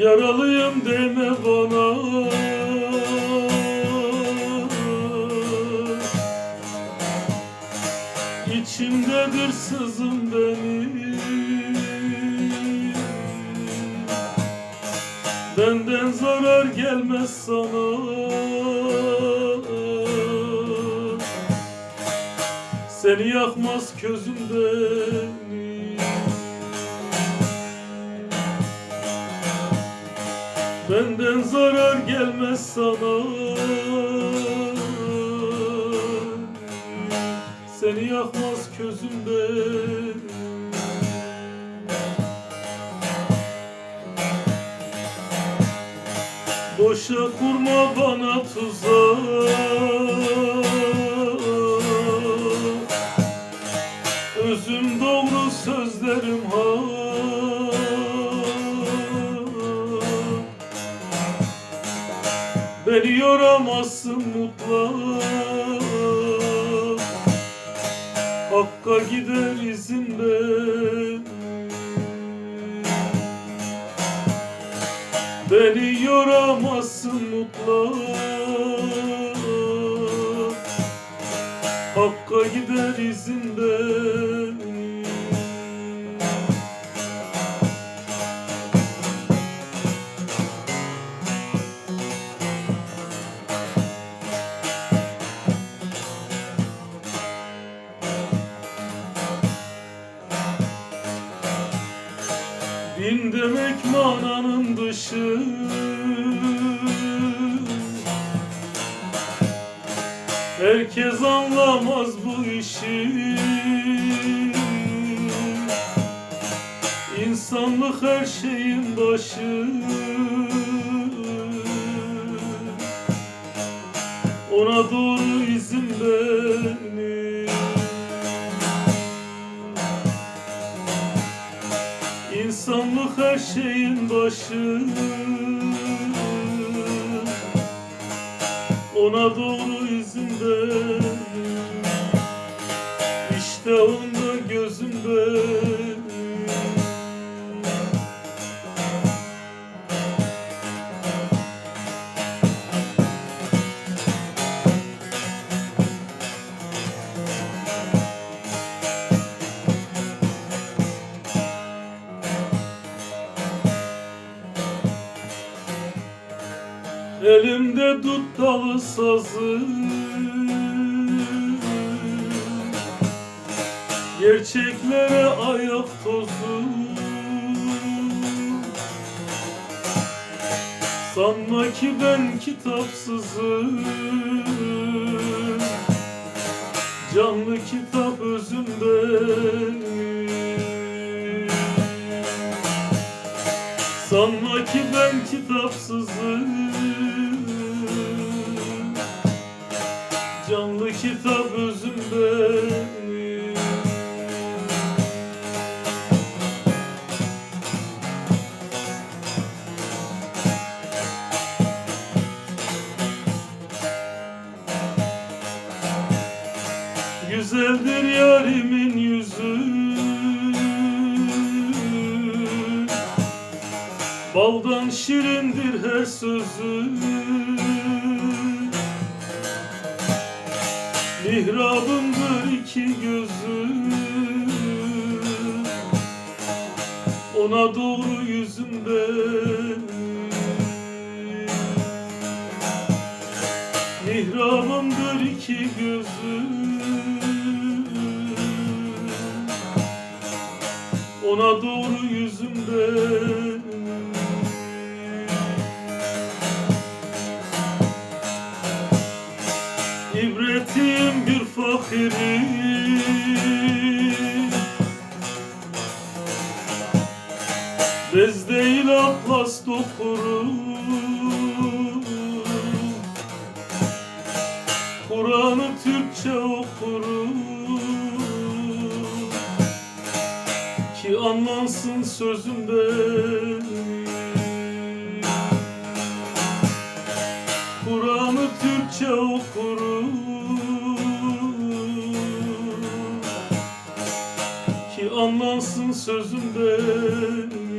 Yaralıyım deme bana. İçimdedir sızım benim Benden zarar gelmez sana. Seni yakmaz közümden Benden zarar gelmez sana. Seni yakmaz közümden Boşa kurma bana tuzak. Özüm doğru sözlerim hak Beni yoramazsın mutlak. Hakka gider izimden Beni yoramazsın mutlak. Hakka gider izinden demek mananın dışı. Herkes anlamaz bu işi. İnsanlık her şeyin başı. Ona doğru izin benim şeyin başı Ona doğru izinde İşte onda gözümde Elimde dut dalı sazı. Gerçeklere ayak tozu. Sanma ki ben kitapsızım ki ben kitapsızım. Canlı kitap özümden Güzeldir yarimin yüzü Baldan şirindir her sözü. Mihrabımdır iki gözü Ona doğru yüzümden Mihrabımdır iki gözü Ona doğru yüzümden bir fakirim Bez değil atlas dokurum Kur'an'ı Türkçe okurum Ki anlansın sözümden Kur'an'ı Türkçe okurum anlansın sözümden